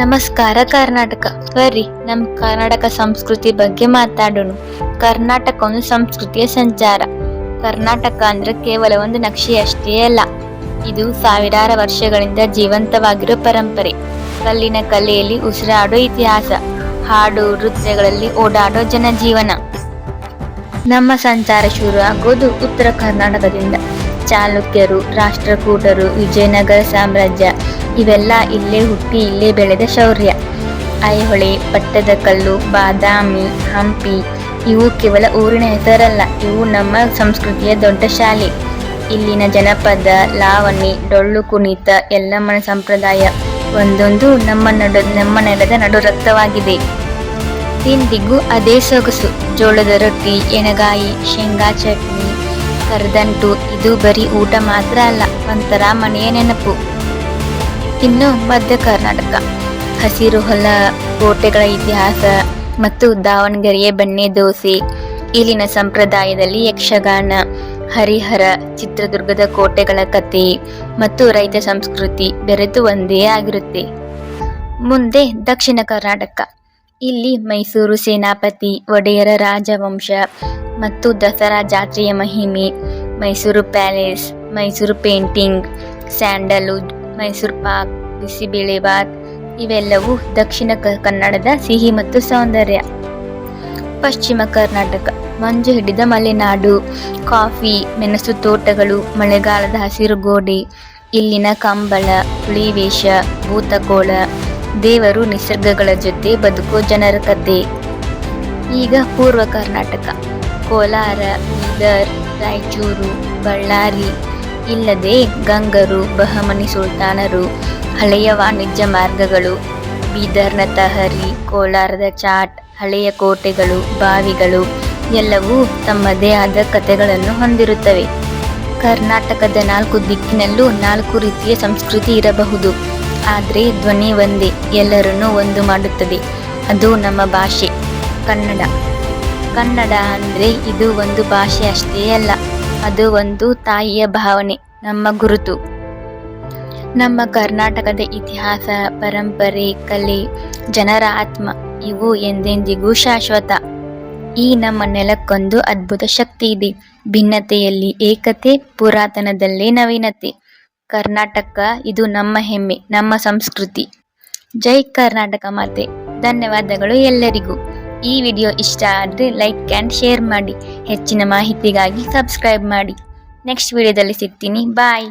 ನಮಸ್ಕಾರ ಕರ್ನಾಟಕ. ಬರ್ರಿ ನಮ್ಮ ಕರ್ನಾಟಕ ಸಂಸ್ಕೃತಿ ಬಗ್ಗೆ ಮಾತಾಡೋಣ. ಕರ್ನಾಟಕ ಒಂದು ಸಂಸ್ಕೃತಿಯ ಸಂಚಾರ. ಕರ್ನಾಟಕ ಅಂದ್ರೆ ಕೇವಲ ಒಂದು ನಕ್ಷೆ ಅಷ್ಟೇ ಅಲ್ಲ, ಇದು ಸಾವಿರಾರು ವರ್ಷಗಳಿಂದ ಜೀವಂತವಾಗಿರೋ ಪರಂಪರೆ. ಕಲ್ಲಿನ ಕಲೆಯಲ್ಲಿ ಉಸಿರಾಡೋ ಇತಿಹಾಸ, ಹಾಡು, ನೃತ್ಯಗಳಲ್ಲಿ ಓಡಾಡೋ ಜನಜೀವನ. ನಮ್ಮ ಸಂಚಾರ ಶುರು ಆಗೋದು ಉತ್ತರ ಕರ್ನಾಟಕದಿಂದ. ಚಾಲುಕ್ಯರು, ರಾಷ್ಟ್ರಕೂಟರು, ವಿಜಯನಗರ ಸಾಮ್ರಾಜ್ಯ ಇವೆಲ್ಲ ಇಲ್ಲೇ ಹುಟ್ಟಿ ಇಲ್ಲೇ ಬೆಳೆದ ಶೌರ್ಯ. ಐಹೊಳೆ ಪಟ್ಟದಕಲ್ಲು ಬಾದಾಮಿ, ಹಂಪಿ, ಇವು ಕೇವಲ ಊರಿನ ಹೆಸರಲ್ಲ, ಇವು ನಮ್ಮ ಸಂಸ್ಕೃತಿಯ ದೊಡ್ಡ ಶಾಲೆ. ಇಲ್ಲಿನ ಜನಪದ ಲಾವಣಿ ಡೊಳ್ಳು ಕುಣಿತ, ಎಲ್ಲಮ್ಮನ ಸಂಪ್ರದಾಯ, ಒಂದೊಂದು ನಮ್ಮ ನಡು, ನಮ್ಮ ನೆಲದ ನಡು ರಕ್ತವಾಗಿದೆ. ತಿಂದಿಗೂ ಅದೇ ಸೊಗಸು, ಜೋಳದ ರೊಟ್ಟಿ, ಎಣಗಾಯಿ, ಶೇಂಗಾ ಚಟ್ನಿ, ಕರದಂಟು, ಇದು ಬರೀ ಊಟ ಮಾತ್ರ ಅಲ್ಲ, ಒಂಥರ ಮನೆಯ ನೆನಪು. ಇನ್ನು ಮಧ್ಯ ಕರ್ನಾಟಕ. ಹಸಿರು ಹೊಲ, ಕೋಟೆಗಳ ಇತಿಹಾಸ ಮತ್ತು ದಾವಣಗೆರೆಯ ಬೆಣ್ಣೆ ದೋಸೆ, ಇಲ್ಲಿನ ಸಂಪ್ರದಾಯದಲ್ಲಿ ಯಕ್ಷಗಾನ, ಹರಿಹರ, ಚಿತ್ರದುರ್ಗದ ಕೋಟೆಗಳ ಕತೆ ಮತ್ತು ರೈತ ಸಂಸ್ಕೃತಿ ಬೆರೆತು ಒಂದೇ ಆಗಿರುತ್ತೆ. ಮುಂದೆ ದಕ್ಷಿಣ ಕರ್ನಾಟಕ. ಇಲ್ಲಿ ಮೈಸೂರು ಸೇನಾಪತಿ, ಒಡೆಯರ ರಾಜವಂಶ ಮತ್ತು ದಸರಾ ಜಾತ್ರೆಯ ಮಹಿಮೆ, Mysuru palace, Mysuru painting sandalwood Mysuru pak bisibelebath ಇವೆಲ್ಲವೂ ದಕ್ಷಿಣ ಕನ್ನಡದ ಸಿಹಿ ಮತ್ತು ಸೌಂದರ್ಯ. ಪಶ್ಚಿಮ ಕರ್ನಾಟಕ, ಮಂಜು ಹಿಡಿದ ಮಲೆನಾಡು, ಕಾಫಿ, ಮೆಣಸು ತೋಟಗಳು, ಮಳೆಗಾಲದ ಹಸಿರು ಗೋಡೆ, ಇಲ್ಲಿನ ಕಂಬಳ, ಹುಳಿವೇಷ, ಭೂತಕೋಳ, ದೇವರು ನಿಸರ್ಗಗಳ ಜೊತೆ ಬದುಕೋ ಜನರ ಕತೆ. ಈಗ ಪೂರ್ವ ಕರ್ನಾಟಕ, ಕೋಲಾರ, ಬೀದರ್, ರಾಯಚೂರು, ಬಳ್ಳಾರಿ ಇಲ್ಲದೆ ಗಂಗರು, ಬಹಮನಿ ಸುಲ್ತಾನರು, ಹಳೆಯ ವಾಣಿಜ್ಯ ಮಾರ್ಗಗಳು ಬೀದರ್ನ ತಹರಿ ಕೋಲಾರದ ಚಾಟ್, ಹಳೆಯ ಕೋಟೆಗಳು, ಬಾವಿಗಳು, ಎಲ್ಲವೂ ತಮ್ಮದೇ ಆದ ಕಥೆಗಳನ್ನು ಹೊಂದಿರುತ್ತವೆ. ಕರ್ನಾಟಕದ ನಾಲ್ಕು ದಿಕ್ಕಿನಲ್ಲೂ ನಾಲ್ಕು ರೀತಿಯ ಸಂಸ್ಕೃತಿ ಇರಬಹುದು. ಆದರೆ ಧ್ವನಿ ಒಂದೇ, ಎಲ್ಲರನ್ನೂ ಒಂದು ಮಾಡುತ್ತದೆ. ಅದು ನಮ್ಮ ಭಾಷೆ, ಕನ್ನಡ. ಕನ್ನಡ ಅಂದರೆ ಇದು ಒಂದು ಭಾಷೆ ಅಷ್ಟೇ ಅಲ್ಲ. ಅದು ಒಂದು ತಾಯಿಯ ಭಾವನೆ, ನಮ್ಮ ಗುರುತು. ನಮ್ಮ ಕರ್ನಾಟಕದ ಇತಿಹಾಸ, ಪರಂಪರೆ, ಕಲೆ, ಜನರ ಆತ್ಮ, ಇವು ಎಂದೆಂದಿಗೂ ಶಾಶ್ವತ. ಈ ನಮ್ಮ ನೆಲಕ್ಕೊಂದು ಅದ್ಭುತ ಶಕ್ತಿ ಇದೆ. ಭಿನ್ನತೆಯಲ್ಲಿ ಏಕತೆ, ಪುರಾತನದಲ್ಲೇ ನವೀನತೆ. ಕರ್ನಾಟಕ, ಇದು ನಮ್ಮ ಹೆಮ್ಮೆ, ನಮ್ಮ ಸಂಸ್ಕೃತಿ. ಜೈ ಕರ್ನಾಟಕ ಮಾತೆ. ಧನ್ಯವಾದಗಳು ಎಲ್ಲರಿಗೂ. ಈ ವಿಡಿಯೋ ಇಷ್ಟ ಆದರೆ ಲೈಕ್ ಆ್ಯಂಡ್ ಶೇರ್ ಮಾಡಿ. ಹೆಚ್ಚಿನ ಮಾಹಿತಿಗಾಗಿ ಸಬ್ಸ್ಕ್ರೈಬ್ ಮಾಡಿ. ನೆಕ್ಸ್ಟ್ ವಿಡಿಯೋದಲ್ಲಿ ಸಿಗ್ತೀನಿ. ಬಾಯ್